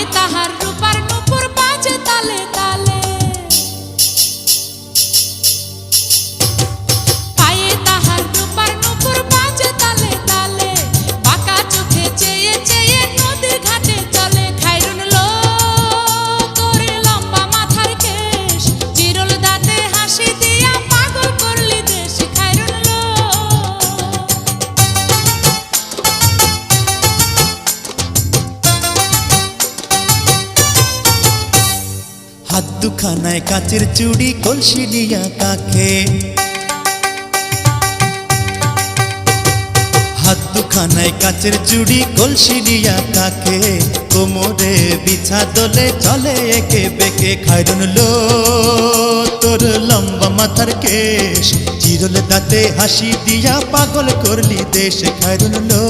guitarra দুখানায় কাচের চুড়ি, কলসি দিয়া কাকে হাত দুখানায় কাচের চুড়ি, কলসি দিয়া কাকে কোমরে বিছা দলে চলে একে বেকে। লো, তোর লম্বা মাথার কেশ। চিরল দাঁতে হাসি দিয়া পাগল করলি দেশ। খাইরন লো